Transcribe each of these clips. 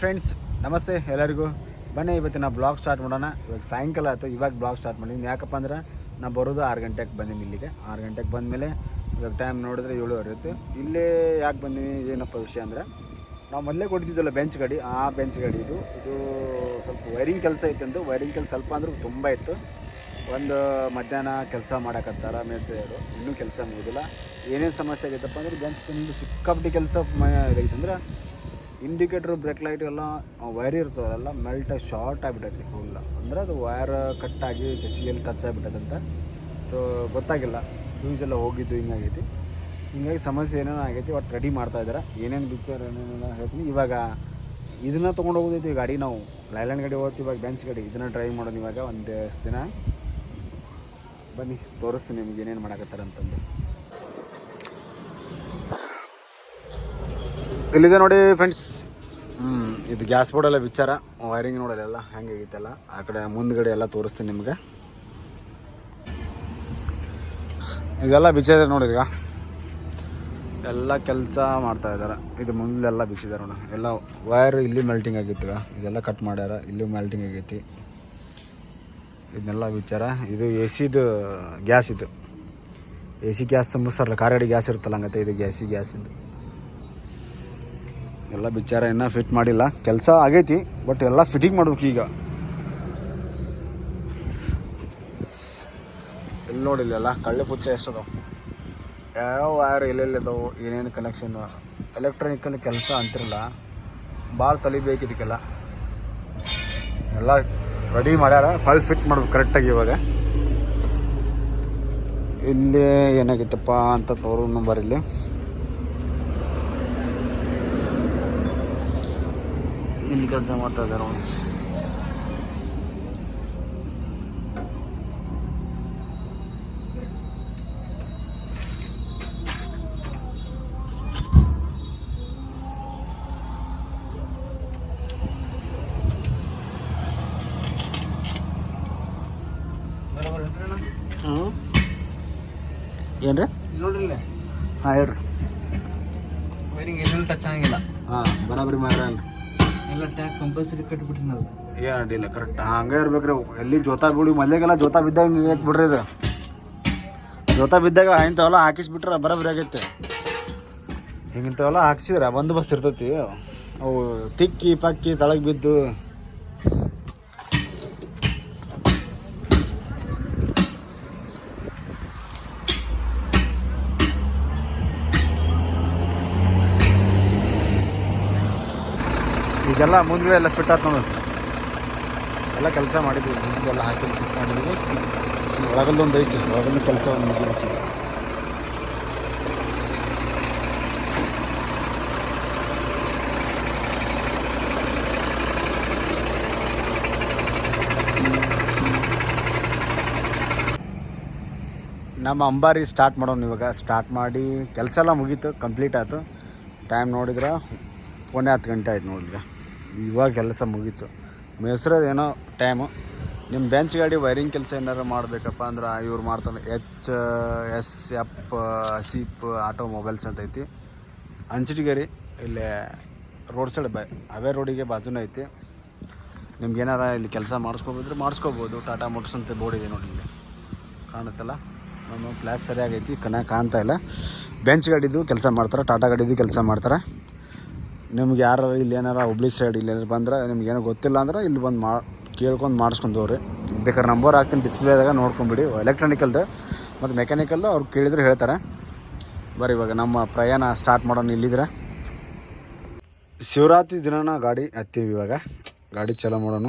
Friends ನಮಸ್ತೆ ಎಲ್ಲರಿಗೂ. ಬನ್ನಿ, ಇವತ್ತಿನ ಬ್ಲಾಗ್ ಸ್ಟಾರ್ಟ್ ಮಾಡೋಣ. ಇವಾಗ ಸಾಯಂಕಾಲ ಆಯಿತು. ಇವಾಗ ಬ್ಲಾಗ್ ಸ್ಟಾರ್ಟ್ ಮಾಡಿದ್ದೀನಿ ಯಾಕಪ್ಪ ಅಂದ್ರೆ ನಾ ಬರೋದು ಆರು ಗಂಟೆಗೆ ಬಂದೀನಿ ಇಲ್ಲಿಗೆ. ಆರು ಗಂಟೆಗೆ ಬಂದಮೇಲೆ ಇವಾಗ ಟೈಮ್ ನೋಡಿದ್ರೆ ಏಳುವರೆ ಇರುತ್ತೆ ಇಲ್ಲೇ ಯಾಕೆ ಬಂದೀನಿ? ಏನಪ್ಪ ವಿಷಯ ಅಂದರೆ, ನಾವು ಮೊದಲೇ ಕೊಡ್ತಿದ್ದಲ್ಲ ಬೆಂಚ್ ಗಾಡಿ. ಆ ಬೆಂಚ್ ಗಾಡಿ ಇದು. ಇದು ಸ್ವಲ್ಪ ವೈರಿಂಗ್ ಕೆಲಸ ಇತ್ತಂದು ವೈರಿಂಗ್ ಕೆಲಸ ಸ್ವಲ್ಪ ಅಂದ್ರೆ ತುಂಬ ಇತ್ತು. ಒಂದು ಮಧ್ಯಾಹ್ನ ಕೆಲಸ ಮಾಡೋಕ್ಕತ್ತಾರ ಮೇಸ್ತ್ರಿಯವರು ಇನ್ನೂ ಕೆಲಸ ಮುಗಿದಿಲ್ಲ. ಏನೇನು ಸಮಸ್ಯೆ ಆಗೈತಪ್ಪ ಅಂದರೆ ಬೆಂಚ್ ತುಂಬ ಸಿಕ್ಕಾಪಟ್ಟಿ ಕೆಲಸ ಆಗೈತಂದ್ರೆ ಇಂಡಿಕೇಟ್ರ್, ಬ್ರೇಕ್ ಲೈಟ್ ಎಲ್ಲ ವೈರ್ ಇರ್ತದಲ್ಲ ಮೆಲ್ಟ್ ಶಾರ್ಟ್ ಆಗಿಬಿಟ್ಟೈತಿ ಫುಲ್ ಅಂದ್ರೆ ಅದು ವೈರ್ ಕಟ್ಟಾಗಿ ಚೆಸ್ಸಿಗೆಲ್ಲಿ ಟಚ್ ಅಂತ. ಸೊ ಗೊತ್ತಾಗಿಲ್ಲ. ಫ್ಯೂಸ್ ಎಲ್ಲ ಹೋಗಿದ್ದು ಹಿಂಗಾಗೈತಿ ಹಿಂಗಾಗಿ ಸಮಸ್ಯೆ ಏನೇನೋ ಆಗೈತಿ ಒಟ್ಟು ರೆಡಿ ಮಾಡ್ತಾ ಇದ್ದಾರೆ ಏನೇನು ಪಿಕ್ಚರ್ ಏನೇನೆಲ್ಲ ಹೇಳ್ತೀನಿ. ಇವಾಗ ಇದನ್ನ ತೊಗೊಂಡು ಹೋಗೋದೈತಿ ಗಾಡಿ ನಾವು. ಲೈಲ್ಯಾಂಡ್ ಗಾಡಿ ಹೋಗ್ತೀವಿ, ಇವಾಗ ಬೆಂಚ್ ಗಾಡಿ. ಇದನ್ನ ಡ್ರೈವ್ ಮಾಡೋದು ಇವಾಗ ಒಂದು ದಿನ. ಬನ್ನಿ, ತೋರಿಸ್ತೀನಿ ನಿಮ್ಗೆ ಏನೇನು ಮಾಡಕತ್ತಾರ ಅಂತಂದು ಇಲ್ಲಿದೆ ನೋಡಿ ಫ್ರೆಂಡ್ಸ್ ಹ್ಞೂ ಇದು ಗ್ಯಾಸ್ ಬೋರ್ಡೆಲ್ಲ ವಿಚಾರ. ವೈರಿಂಗ್ ನೋಡಲ್ಲ ಹೆಂಗೆ ಹೆಂಗಾಗೈತೆಲ್ಲ ಆ ಕಡೆ ಮುಂದ್ಗಡೆ ಎಲ್ಲ ತೋರಿಸ್ತೀನಿ ನಿಮ್ಗೆ. ಇದೆಲ್ಲ ಬಿಚ್ಚಿದ್ದಾರೆ ನೋಡಿ ಈಗ. ಎಲ್ಲ ಕೆಲಸ ಮಾಡ್ತಾ ಇದ್ದಾರೆ. ಇದು ಮುಂದೆಲ್ಲ ಬಿಚ್ಚಿದ್ದಾರೆ ನೋಡಿ. ಎಲ್ಲ ವೈರ್ ಇಲ್ಲಿ ಮೆಲ್ಟಿಂಗ್ ಆಗಿತ್ತು ಇದೆಲ್ಲ ಕಟ್ ಮಾಡ್ಯಾರ. ಇಲ್ಲಿ ಮೆಲ್ಟಿಂಗ್ ಆಗೈತಿ. ಇದನ್ನೆಲ್ಲ ವಿಚಾರ. ಇದು ಎ ಸಿದು ಗ್ಯಾಸ್ ಇದು. ಎ ಸಿ ಗ್ಯಾಸ್ ತುಂಬಿಸ್ತಾರಲ್ಲ, ಕಾರ್ಗಡಿ ಗ್ಯಾಸ್ ಇರುತ್ತಲ್ಲ ಹಂಗತ್ತೆ ಇದು ಗ್ಯಾಸಿ ಗ್ಯಾಸ್ ಇದು. ಎಲ್ಲ ಬಿಚಾರ ಇನ್ನೂ ಫಿಟ್ ಮಾಡಿಲ್ಲ. ಕೆಲಸ ಆಗೈತಿ ಬಟ್ ಎಲ್ಲ ಫಿಟ್ಟಿಂಗ್ ಮಾಡ್ಬೇಕು ಈಗ. ಇಲ್ಲಿ ನೋಡಿಲ್ಲ ಇಲ್ಲೆಲ್ಲ ಕಳ್ಳೆ ಪುಚ್ಚ ಎಷ್ಟದವು ಯಾವ ವೈರ್ ಎಲ್ಲೆಲ್ಲಿದಾವು ಏನೇನು ಕನೆಕ್ಷನ್ ಎಲೆಕ್ಟ್ರಾನಿಕಲ್ ಕೆಲಸ ಅಂತಿರಲ್ಲ, ಭಾಳ ತಲಿಬೇಕು ಇದಕ್ಕೆಲ್ಲ. ಎಲ್ಲ ರೆಡಿ ಮಾಡ್ಯಾರ ಫಲ್ ಫಿಟ್ ಮಾಡ್ಬೇಕು ಕರೆಕ್ಟಾಗಿ ಇವಾಗ. ಇಲ್ಲಿ ಏನಾಗಿತ್ತಪ್ಪ ಅಂತ ತೋರು ನಂಬರ್ ಇಲ್ಲಿ. ಇಲ್ಲಿ ಕೆಲಸ ಮಾಡ್ತಾ ಇದ್ದಾರೆ ಅವನು ಏನ್ರಿ? ನೋಡ್ರಿ ಹಾಂ ಹೇಳ್ರಿ. ವೈರಿಂಗ್ ಎಲ್ಲೂ ಟಚ್ ಆಗಿಲ್ಲ ಹಾಂ ಬರಾಬರಿ ಮಾಡ್ರಲ್ಲ ಎಲ್ಲ ಟ್ಯಾಕ್ಸ್ ಕಂಪಲ್ಸರಿ ಕಟ್ಬಿಟ್ರಿ ನಾವು. ಏನು ಅಡ್ಡಿಲ್ಲ ಕರೆಕ್ಟ್ ಹಂಗೆ ಇರ್ಬೇಕ್ರಿ. ಎಲ್ಲಿ ಜೋತಾ ಬಿಡಿ, ಮಲ್ಲೆಗೆಲ್ಲ ಜೋತಾ ಬಿದ್ದಾಗ ಐತೆ ಬಿಡ್ರಿ ಇದು. ಜೋತಾ ಬಿದ್ದಾಗ ಇಂಥವೆಲ್ಲ ಹಾಕಿಸ್ಬಿಟ್ರೆ ಬರೋಬ್ಬರಿ ಆಗೈತೆ. ಹಿಂಗಿಂಥವೆಲ್ಲ ಹಾಕ್ಸಿದ್ರೆ ಬಂದೋಬಸ್ತ್ ಇರ್ತೈತಿ. ಅವು ತಿಕ್ಕಿ, ಪಕ್ಕಿ, ತಳಗೆ ಬಿದ್ದು ಈಗೆಲ್ಲ ಮುಂದೆ ಎಲ್ಲ ಫಿಟ್ ಆಯ್ತು ನೋಡಿ ಎಲ್ಲ ಕೆಲಸ ಮಾಡಿದ್ವಿ. ಮುಂದೆಲ್ಲ ಹಾಕಿ ಫಿಟ್ ಮಾಡಿದ್ವಿ. ಒಳಗಲ್ಲೊಂದು ಐತಿ. ಒಳಗಲ್ಲ ಕೆಲಸ ಒಂದು ಮುಗಿಬೇಕು ನಮ್ಮ ಅಂಬಾರಿ ಸ್ಟಾರ್ಟ್ ಮಾಡೋಣ ಇವಾಗ. ಸ್ಟಾರ್ಟ್ ಮಾಡಿ ಕೆಲಸ ಎಲ್ಲ ಮುಗೀತು. ಕಂಪ್ಲೀಟ್ ಆಯಿತು. ಟೈಮ್ ನೋಡಿದ್ರೆ ಪೋನೆ ಹತ್ತು ಗಂಟೆ ಆಯ್ತು ನೋಡಿದ್ರೆ. ಇವಾಗ ಕೆಲಸ ಮುಗೀತು. ಮೇಸ್ರದ ಏನೋ ಟೈಮು ನಿಮ್ಮ ಬೆಂಚ್ ಗಾಡಿ ವೈರಿಂಗ್ ಕೆಲಸ ಏನಾರು ಮಾಡಬೇಕಪ್ಪ ಅಂದ್ರೆ ಇವ್ರು ಮಾಡ್ತಾರೆ ಎಚ್ ಎಸ್ ಎಫ್ ಸೀಪ್ ಆಟೋ ಮೊಬೈಲ್ಸ್ ಅಂತ ಐತಿ. ಅಂಚಟಿಗೇರಿ ಇಲ್ಲಿ ರೋಡ್ ಸೈಡ್ ಬೈ ಅವೇ ರೋಡಿಗೆ ಬಾಜುನೇ ಐತಿ. ನಿಮ್ಗೆ ಏನಾರ ಇಲ್ಲಿ ಕೆಲಸ ಮಾಡಿಸ್ಕೋಬೋದ್ರೆ ಮಾಡಿಸ್ಕೋಬೋದು. ಟಾಟಾ ಮೋಟರ್ಸ್ ಅಂತ ಬೋರ್ಡ್ ಇದೆ ನೋಡಿ ಇಲ್ಲಿ. ಕಾಣುತ್ತಲ್ಲ? ನಮ್ಮ ಪ್ಲಾಸ್ ಸರಿಯಾಗೈತಿ, ಕಣ ಕಾಣ್ತಾ ಇಲ್ಲ. ಬೆಂಚ್ ಗಾಡಿದು ಕೆಲಸ ಮಾಡ್ತಾರೆ ಟಾಟಾ ಗಾಡಿದು ಕೆಲಸ ಮಾಡ್ತಾರೆ. ನಿಮ್ಗೆ ಯಾರು ಇಲ್ಲಿ ಏನಾರ ಹುಬ್ಳಿ ಸೈಡ್ ಇಲ್ಲಿ ಏನಾರು ಬಂದ್ರೆ ನಿಮ್ಗೆ ಏನೋ ಗೊತ್ತಿಲ್ಲ ಅಂದ್ರೆ ಇಲ್ಲಿ ಬಂದು ಮಾ, ಕೇಳ್ಕೊಂಡು ಮಾಡಿಸ್ಕೊಂಡು ಹೋಗ್ರಿ. ಬೇಕಾದ್ರೆ ನಂಬರ್ ಹಾಕ್ತೀನಿ ಡಿಸ್ಪ್ಲೇದಾಗ ನೋಡ್ಕೊಂಬಿಡಿ. ಎಲೆಕ್ಟ್ರಾನಿಕಲ್ದು ಮತ್ತು ಮೆಕ್ಯಾನಿಕಲ್ದು ಅವ್ರು ಕೇಳಿದ್ರೆ ಹೇಳ್ತಾರೆ. ಬರ್ರಿ ಇವಾಗ ನಮ್ಮ ಪ್ರಯಾಣ ಸ್ಟಾರ್ಟ್ ಮಾಡೋಣ ಇಲ್ಲಿದ್ರೆ. ಶಿವರಾತ್ರಿ ದಿನನ ಗಾಡಿ ಹತ್ತೀವಿ ಇವಾಗ. ಗಾಡಿ ಚಲೋ ಮಾಡೋಣ.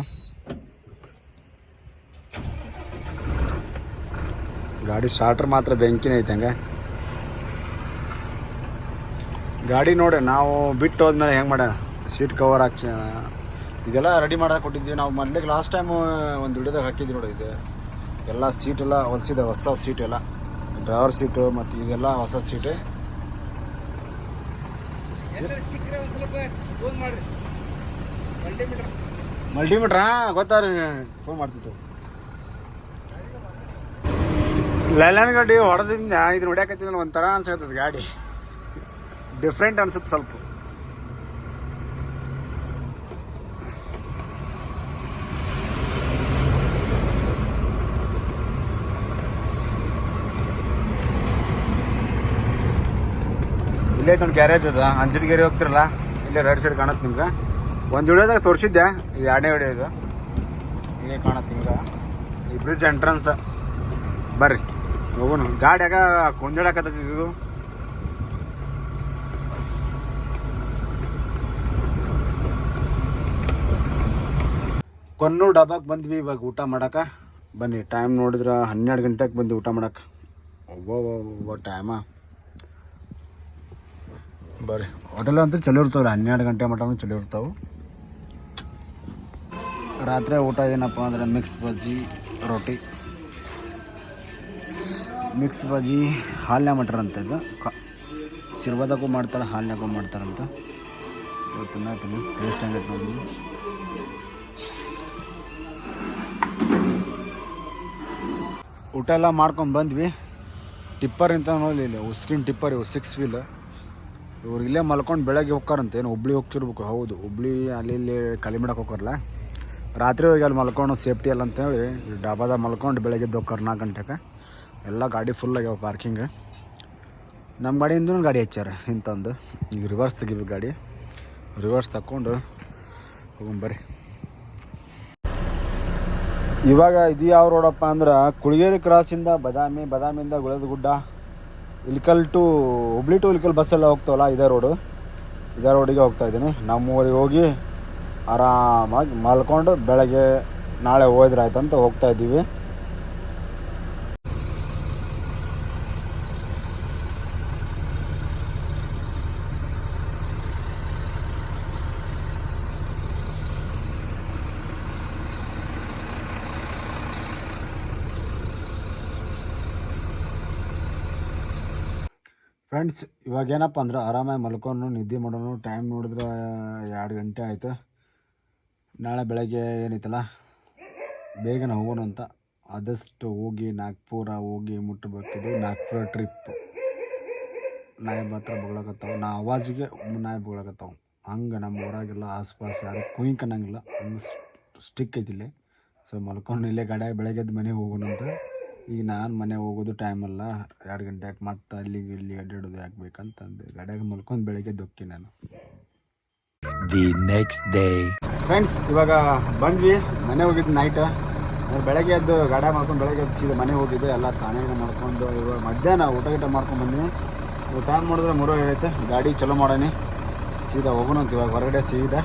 ಗಾಡಿ ಸ್ಟಾರ್ಟರ್ ಮಾತ್ರ ಬೆಂಕಿನೇ ಐತೆ ಹಂಗೆ. ಗಾಡಿ ನೋಡಿ, ನಾವು ಬಿಟ್ಟು ಹೋದ್ಮೇಲೆ ಹೆಂಗೆ ಮಾಡೋಣ? ಸೀಟ್ ಕವರ್ ಹಾಕ್ಸಿ ಇದೆಲ್ಲ ರೆಡಿ ಮಾಡಕ್ಕೆ ಕೊಟ್ಟಿದ್ವಿ. ನಾವು ಮೊದಲಿಗೆ ಲಾಸ್ಟ್ ಟೈಮು ಒಂದು ವಿಡಿಯೋದಾಗ ಹಾಕಿದ್ವಿ ನೋಡಿ ಇದು. ಎಲ್ಲ ಸೀಟೆಲ್ಲ ಹೊಲಿಸಿದೆ, ಹೊಸ ಸೀಟ್ ಎಲ್ಲ. ಡ್ರೈವರ್ ಸೀಟು ಮತ್ತು ಇದೆಲ್ಲ ಹೊಸ ಸೀಟು ಮಲ್ಟಿಮೀಟ್ರಾ ಗೊತ್ತಾರ ಫೋನ್ ಮಾಡ್ತಿತ್ತು ಲೈಲಾನ್ ಗಾಡಿ ಹೊಡೆದಿಂದ ಇದು ಹೊಡ್ಯಾಕತ್ತಿದ್ನಲ್ಲ ಒಂಥರ ಅನ್ಸಕತ್ತದ ಗಾಡಿ. ಡಿಫ್ರೆಂಟ್ ಅನ್ಸುತ್ತೆ ಸ್ವಲ್ಪ. ಇಲ್ಲೇ ಒಂದು ಗ್ಯಾರೇಜ್ ಅದ. ಅಂಜನಗಿರಿ ಹೋಗ್ತಿರಲ್ಲ, ಇಲ್ಲೇ ರೈಟ್ ಸೈಡ್ ಕಾಣುತ್ತೆ ನಿಮ್ಗೆ. ಒಂದು ವಿಡಿಯೋದಾಗ ತೋರಿಸಿದ್ದೆ ಇದು ಎರಡನೇ ವಿಡಿಯೋ ಇದು. ಇಲ್ಲೇ ಕಾಣುತ್ತೆ ನಿಮ್ಗೆ ಈ ಬ್ರಿಡ್ಜ್ ಎಂಟ್ರೆನ್ಸ್ ಬರ್ರಿ. ಹೋಗೋಣ. ಗಾಡಿಯಾಗ ಕುಂಜಾಡಕತ್ತಿದ್ದು ಇದು ಕೊನ್ನೂರು ಡಾಬಾಕ್ ಬಂದ್ವಿ, ಇವಾಗ ಊಟ ಮಾಡಕ. ಬನ್ನಿ ಟೈಮ್ ನೋಡಿದ್ರೆ ಹನ್ನೆರಡು ಗಂಟೆಗೆ ಬಂದು ಊಟ ಮಾಡಕ್ಕೆ ಒಬ್ಬ ಟೈಮ ಬರ್ರಿ ಹೋಟೆಲ್ ಅಂತ ಚಲೋ ಇರ್ತಾವಲ್ಲ ಹನ್ನೆರಡು ಗಂಟೆ ಮಟನೂ ಚಲೋ ಇರ್ತಾವೆ. ರಾತ್ರಿ ಊಟ ಏನಪ್ಪ ಅಂದ್ರೆ ಮಿಕ್ಸ್ ಬಜ್ಜಿ ರೊಟ್ಟಿ. ಮಿಕ್ಸ್ ಬಜ್ಜಿ ಹಾಲ್ನ ಮಟರ್ ಅಂತ ಇದು. ಕ ಶಿರ್ವಾದಾಗೂ ಮಾಡ್ತಾರೆ ಹಾಲ್ನಾಗೂ ಮಾಡ್ತಾರಂತ. ತಿನ್ನತ್ತೀನಿ ಟೇಸ್ಟ್ ಹೆಂಗೈತೆ ನೋಡಿ. ಊಟ ಎಲ್ಲ ಮಾಡ್ಕೊಂಡು ಬಂದ್ವಿ. ಟಿಪ್ಪರ್ ಅಂತ ನೋಡಿ ಇಲ್ಲಿ, ಉಸ್ಕಿನ ಟಿಪ್ಪರ್ ಇವು ಸಿಕ್ಸ್ ವೀಲ್ ಇವ್ರು ಇಲ್ಲೇ ಮಲ್ಕೊಂಡು ಬೆಳಗ್ಗೆ ಹೋಗ್ಕಾರಂತೆ ಏನು ಹುಬ್ಳಿ ಹೋಗ್ತಿರ್ಬೇಕು, ಹೌದು. ಹುಬ್ಳಿ ಅಲ್ಲಿ ಇಲ್ಲಿ ಕಲಿಮಿಡಕ್ಕೆ ಹೋಗ್ತಾರಲ್ಲ ರಾತ್ರಿ ಹೋಗಿ ಅಲ್ಲಿ ಮಲ್ಕೊಂಡು ಸೇಫ್ಟಿ ಅಲ್ಲ ಅಂತೇಳಿ ಡಾಬಾದಾಗ ಮಲ್ಕೊಂಡು ಬೆಳಗ್ಗೆ ಹೋಗ್ಕಾರ ನಾಲ್ಕು ಗಂಟೆಗೆ ಎಲ್ಲ ಗಾಡಿ ಫುಲ್ ಆಗ್ಯಾವ ಪಾರ್ಕಿಂಗ್ ನಮ್ಮ ಗಾಡಿಯಿಂದ ಗಾಡಿ ಹಚ್ಚಾರ ಇಂತಂದು ಈಗ ರಿವರ್ಸ್ ತೆಗಿಬೇಕು ಗಾಡಿ. ರಿವರ್ಸ್ ತಕ್ಕೊಂಡು ಹೋಗೊಂಬರ್ರಿ ಇವಾಗ ಇದು ಯಾವ ರೋಡಪ್ಪ ಅಂದ್ರೆ ಕುಳಗೇರಿ ಕ್ರಾಸಿಂದ ಬದಾಮಿ, ಬದಾಮಿಯಿಂದ Guledagudda Ilkal to Hubli to Ilkal ಬಸ್ಸೆಲ್ಲ ಹೋಗ್ತಾವಲ್ಲ ಇದೇ ರೋಡು ಇದೇ ರೋಡಿಗೆ ಹೋಗ್ತಾ ಇದ್ದೀನಿ. ನಮ್ಮ ಊರಿಗೆ ಹೋಗಿ ಆರಾಮಾಗಿ ಮಲ್ಕೊಂಡು ಬೆಳಗ್ಗೆ ನಾಳೆ ಹೋದ್ರೆ ಆಯ್ತಂತ ಹೋಗ್ತಾ ಇದ್ದೀವಿ. ಫ್ರೆಂಡ್ಸ್ ಇವಾಗ ಏನಪ್ಪ ಅಂದ್ರೆ ಆರಾಮಾಗಿ ಮಲ್ಕೊಂಡು ನಿದ್ದೆ ಮಾಡೋನು ಟೈಮ್ ನೋಡಿದ್ರೆ ಎರಡು ಗಂಟೆ ಆಯಿತು. ನಾಳೆ ಬೆಳಗ್ಗೆ ಏನೈತಲ್ಲ ಬೇಗನೆ ಹೋಗೋಣ ಅಂತ. ಆದಷ್ಟು ಹೋಗಿ ನಾಗ್ಪುರ ಹೋಗಿ ಮುಟ್ಟಬೇಕಿದ್ದು ನಾಗ್ಪುರ ಟ್ರಿಪ್ ನಾಯಿ ಮಾತ್ರ ಬಗಳಕತ್ತಾವ. ನಾ ಆವಾಜಿಗೆ ನಾಯಿ ಬಗಳಕತ್ತಾವ. ಹಂಗೆ ನಮ್ಮ ಊರಾಗೆಲ್ಲ ಆಸ್ಪಾಸ್ ಯಾರು ಕುಯ್ಕನ್ನಂಗಿಲ್ಲ ಹಂಗೆ ಸ್ಟಿಕ್ ಐತಿಲ್ಲಿ ಸೊ ಮಲ್ಕೊಂಡು ಇಲ್ಲೇ ಗಾಡಿಯಾಗಿ ಬೆಳಗ್ಗೆದ್ದು ಮನೆಗೆ ಹೋಗೋಣ ಅಂತ ಈಗ ನಾನು ಮನೆ ಹೋಗೋದು ಟೈಮ್ ಅಲ್ಲ ಎರಡು ಗಂಟೆಗೆ ಮತ್ತೆ ಅಲ್ಲಿಗೆ ಇಲ್ಲಿ ಅಡ್ಡಾಡೋದು ಯಾಕೆ ಬೇಕಂತಂದು ಗಾಡಿಯಾಗ ಮಲ್ಕೊಂಡು ಬೆಳಗ್ಗೆ ದೊಕ್ಕಿ ನಾನು. ದಿ ನೆಕ್ಸ್ಟ್ ಡೇ ಫ್ರೆಂಡ್ಸ್ ಇವಾಗ ಬಂದ್ವಿ ಮನೆ ಹೋಗಿದ್ದು ನೈಟ್ ಬೆಳಗ್ಗೆ ಎದ್ದು ಗಾಡಿ ಮಾಡ್ಕೊಂಡು ಬೆಳಗ್ಗೆ ಎದ್ದು ಸೀದಾ ಮನೆ ಹೋಗಿದ್ದೆ ಎಲ್ಲ ಸ್ನಾನ ಮಾಡ್ಕೊಂಡು ಇವಾಗ ಮಧ್ಯಾಹ್ನ ಊಟ ಗೀಟ ಮಾಡ್ಕೊಂಡು ಬಂದ್ವಿ. ಇವಾಗ ಟೈಮ್ ಮಾಡಿದ್ರೆ ಮೂರು ಹೇಳುತ್ತೆ ಗಾಡಿ ಚಲೋ ಮಾಡೋಣ. ಸೀದಾ ಹೋಗೋಣ ಅಂತ ಇವಾಗ ಹೊರಗಡೆ ಸೀದಾ.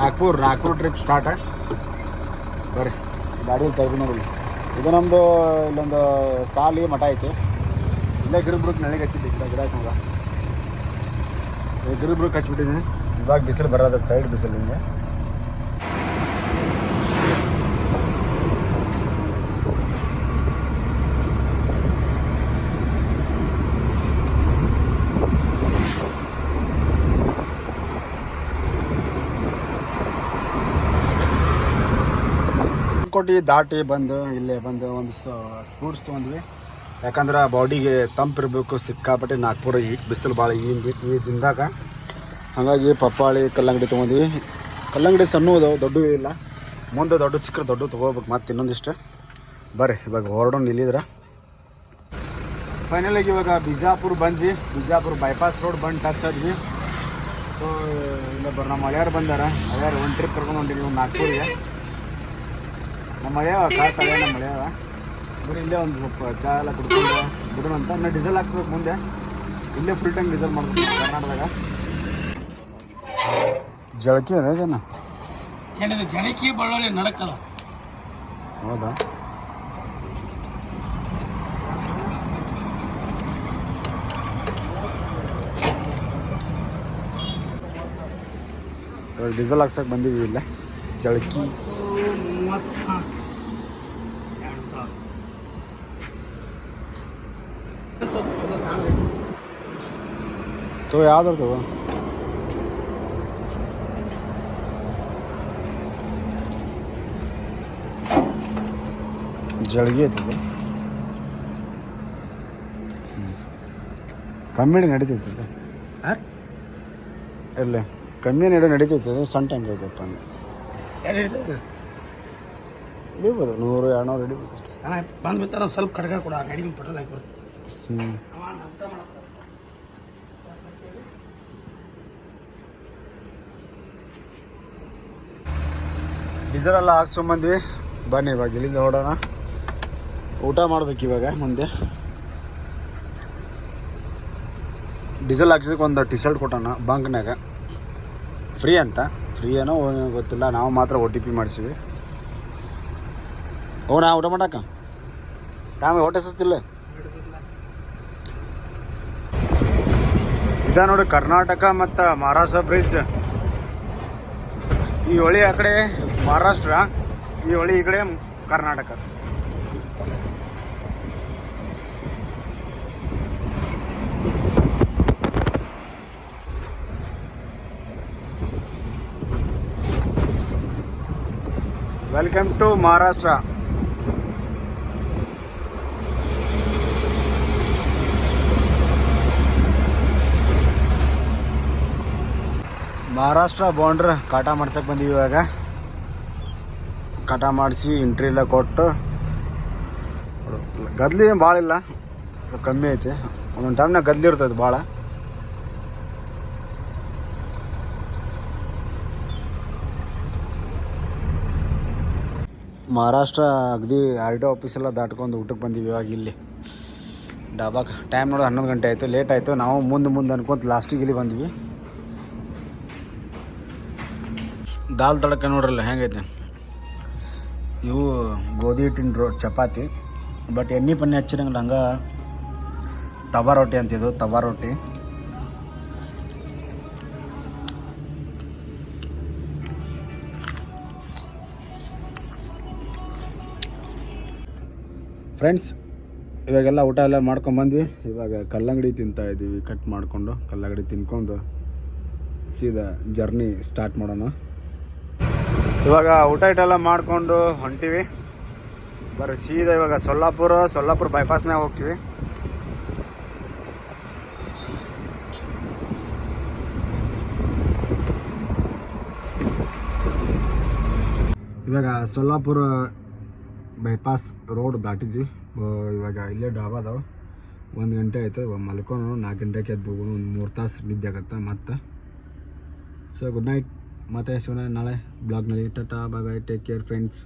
ನಾಗ್ಪುರ್ ನಾಗ್ಪುರ್ ಟ್ರಿಪ್ ಸ್ಟಾರ್ಟ್ ಬರ್ರಿ ಗಾಡಿಯಲ್ಲಿ ತೆಗೆದು ನೋಡಿ. ಇದು ನಮ್ಮದು ಇಲ್ಲೊಂದು ಸಾಲಿ ಮಠ ಐತಿ. ಇಲ್ಲೇ ಗಿರಿಬ್ರಕ್ಕೆ ನಳಿಗೆ ಹಚ್ಚಿದ್ದೆ ಗಿಡ ಗಿಡ ಮಗ ಗಿರಿಬ್ರಕ್ಕೆ ಹಚ್ಬಿಟ್ಟಿದ್ದೀನಿ. ಇವಾಗ ಬಿಸಿಲು ಬರೋದ ಸೈಡ್ ಬಿಸಿಲು ಹಿಂಗೆ ಕೋಟಿ ದಾಟಿ ಬಂದು ಇಲ್ಲೇ ಬಂದು ಒಂದು ಸ್ಪೂರ್ಸ್ ತೊಗೊಂಡ್ವಿ ಯಾಕಂದ್ರೆ ಬಾಡಿಗೆ ತಂಪಿರಬೇಕು, ಸಿಕ್ಕಾಪಟ್ಟೆ ನಾಗ್ಪುರ ಈ ಬಿಸಿಲು ಭಾಳ ಈ ದಿನದಾಗ. ಹಾಗಾಗಿ ಪಪ್ಪಾಳಿ, ಕಲ್ಲಂಗಡಿ ತೊಗೊಂಡ್ವಿ. ಕಲ್ಲಂಗಡಿ ಸಣ್ಣ ಅದಾವೆ, ದೊಡ್ಡ ಇಲ್ಲ. ಮುಂದೆ ದೊಡ್ಡ ಸಿಕ್ಕರೆ ದೊಡ್ಡ ತೊಗೋಬೇಕು, ಮತ್ತೆ ಇನ್ನೊಂದಿಷ್ಟು. ಬರ್ರಿ, ಇವಾಗ ಹೊರಡೋಣ ನಿಲ್ಲಿದ್ರೆ. ಫೈನಲಾಗಿ ಇವಾಗ ಬಿಜಾಪುರ್ ಬಂದ್ವಿ. ಬಿಜಾಪುರ ಬೈಪಾಸ್ ರೋಡ್ ಬಂದು ಟಚ್ ಆದ್ವಿ. ಸೊ ಇಲ್ಲ ಬರ್ ನಮ್ಮ ಮಳೆಯಾರು ಬಂದಾರ. ಮಳೆಯಾರು ಒಂದು ಟ್ರಿಪ್ ಕರ್ಕೊಂಡು ಒಂದು ನಾಗ್ಪುರಿಗೆ. ನಮ್ಮ ಮಳೆಯವ? ಕಾಸು ಅದೇ ನಮ್ಮ ಮಳೆಯವ? ಬರೀ ಇಲ್ಲೇ ಒಂದು ಸ್ವಲ್ಪ ಚಹಾ ಎಲ್ಲ ಕುಡ್ಕೊಂಡು ಬಿಡೋಣ ಅಂತ. ಇನ್ನು ಡೀಸೆಲ್ ಹಾಕ್ಸ್ಬೇಕು ಮುಂದೆ. ಇಲ್ಲೇ ಫುಲ್ ಟೈಮ್ ಡೀಸೆಲ್ ಮಾಡ್ಬೇಕು ಕರ್ನಾಟಕದಾಗ. ಜಳಕಿ ಅದೇನ ಏನಿದೆ ಜಳಕಿ ಬಳ್ಳೊಳ್ಳಿ ನಡಕಲ್ಲ ಹೌದಾ? ಡೀಸೆಲ್ ಹಾಕ್ಸಕ್ಕೆ ಬಂದಿದ್ವಿ ಇಲ್ಲೇ. ಜಳಕಿ. ತಗೋ ಯಾವ್ದು ತಗೋ ಜಳಗಿ ಐತಿ ಇದು. ಹ್ಮ್. ಕಮ್ಮಿ ನಡೀತೈತಿ ಇದು. ಇಲ್ಲ ಕಮ್ಮಿ ನಡೆ ನಡೀತೈತಿ ಇದು ಸಣ್ಣ ಟ್ಯಾಂಕ್ ಐತಪ್ಪ ಅಂದ್ರೆ ಹಿಡಿಬೋದು ನೂರು ಎರಡುನೂರು ಹಿಡಿಬೋದು ಅಷ್ಟೇ ಅಣ್ಣ ಬಂದ್ಬಿಟ್ಟ ನಾವು ಸ್ವಲ್ಪ ಕಡ್ಗ ಕೊಡ ಗಾಡಿ ಪೆಟ್ರೋಲ್ ಹಾಕಿ ಹ್ಞೂ ಡೀಸೆಲ್ ಎಲ್ಲ ಹಾಕ್ಸ್ಕೊಂಬಂದ್ವಿ ಬನ್ನಿ ಇವಾಗ ಇಲ್ಲಿಂದ ಹೊಡೋಣ ಊಟ ಮಾಡ್ಬೇಕು ಇವಾಗ ಮುಂದೆ. ಡೀಸೆಲ್ ಹಾಕ್ಸಿದಕ್ಕೆ ಒಂದು ಟಿ ಶರ್ಟ್ ಕೊಟ್ಟಣ ಬಂಕ್ನಾಗ ಫ್ರೀ ಅಂತ. ಫ್ರೀ ಏನೋ ಗೊತ್ತಿಲ್ಲ. ನಾವು ಮಾತ್ರ ಒ ಟಿ ಪಿ ಮಾಡಿಸಿವಿ. ಹೋಗೋಣ, ಊಟ ಮಾಡಕ್ಕ? ನಾವೇ ಹೊಟ್ಟೆ ಸತ್ತಿಲ್ಲ? ಇದ ನೋಡಿ ಕರ್ನಾಟಕ ಮತ್ತು ಮಹಾರಾಷ್ಟ್ರ ಬ್ರಿಡ್ಜ್ ಈ ಹೊಳಿ ಆ ಕಡೆ ಮಹಾರಾಷ್ಟ್ರ, ಈ ಹೊಳಿ ಈ ಕಡೆ Karnataka. Welcome to Maharashtra. Maharashtra boundary ಕಾಟ ಮಾಡ್ಸಕ್ಕೆ ಬಂದೀವಿ ಇವಾಗ. ಕಾಟ ಮಾಡಿಸಿ ಎಂಟ್ರಿ ಎಲ್ಲ ಕೊಟ್ಟು ಗದ್ಲಿ ಭಾಳ ಇಲ್ಲ. ಸ್ವಲ್ಪ ಕಮ್ಮಿ ಐತಿ. ಒಂದೊಂದು ಟೈಮ್ನಾಗ ಗದ್ಲಿ ಇರ್ತದೆ ಭಾಳ ಮಹಾರಾಷ್ಟ್ರ ಅಗದಿ ಆರ್ ಟಿ ಆಫೀಸ್ ಎಲ್ಲ ದಾಟ್ಕೊಂಡು ಊಟಕ್ಕೆ ಬಂದೀವಿ ಇವಾಗ ಇಲ್ಲಿ. ಡಾಬಾಕ್. ಟೈಮ್ ನೋಡಿ ಹನ್ನೊಂದು ಗಂಟೆ ಆಯಿತು ಲೇಟ್ ಆಯಿತು. ನಾವು ಮುಂದೆ ಮುಂದೆ ಅನ್ಕೊಂತ ಲಾಸ್ಟಿಗೆ ಇಲ್ಲಿ ಬಂದ್ವಿ. ದಾಲ್ ತಡಕ ನೋಡ್ರಲ್ಲ, ಹೆಂಗೈತೆ? ಇವು ಗೋಧಿ ಹಿಟ್ಟಿನ ರೋ, ಚಪಾತಿ. ಬಟ್ ಎಣ್ಣೆ ಪನ್ನೆ ಹಚ್ಚಿರಂಗಿಲ್ಲ, ಹಂಗೆ ತವಾ ರೊಟ್ಟಿ ಅಂತಿದ್ದು ತವಾ ರೊಟ್ಟಿ. ಫ್ರೆಂಡ್ಸ್ ಇವಾಗೆಲ್ಲ ಊಟ ಎಲ್ಲ ಮಾಡ್ಕೊಂಬಂದ್ವಿ ಇವಾಗ ಕಲ್ಲಂಗಡಿ ತಿಂತಾ ಇದ್ದೀವಿ ಕಟ್ ಮಾಡಿಕೊಂಡು, ಕಲ್ಲಂಗಡಿ ತಿನ್ಕೊಂಡು ಸೀದಾ ಜರ್ನಿ ಸ್ಟಾರ್ಟ್ ಮಾಡೋಣ. ಇವಾಗ ಊಟ ಎಲ್ಲ ಮಾಡಿಕೊಂಡು ಹೊಂಟಿವಿ. ಬರ್ರಿ, ಸೀದಾ ಇವಾಗ ಸೊಲ್ಲಾಪುರ ಸೊಲ್ಲಾಪುರ ಬೈಪಾಸ್ ಮ್ಯಾಗ ಹೋಗ್ತೀವಿ. ಇವಾಗ ಸೊಲ್ಲಾಪುರ ಬೈಪಾಸ್ ರೋಡ್ ದಾಟಿದ್ವಿ. ಇವಾಗ ಇಲ್ಲೇ ಡಾಬಾ ಅದಾವ. ಒಂದು ಗಂಟೆ ಆಯಿತು, ಇವಾಗ ಮಲ್ಕೊಂಡು ನಾಲ್ಕು ಗಂಟೆಗೆ ಎದ್ದು ಒಂದು ಮೂರು ತಾಸು ನಿದ್ದೆ ಆಗತ್ತೆ ಮತ್ತೆ. ಸೊ ಗುಡ್ ನೈಟ್ ಮತ್ತೆ ಸಿಗೋಣ ನಾಳೆ ಬ್ಲಾಗ್ನಲ್ಲಿ Tata bye bye take care friends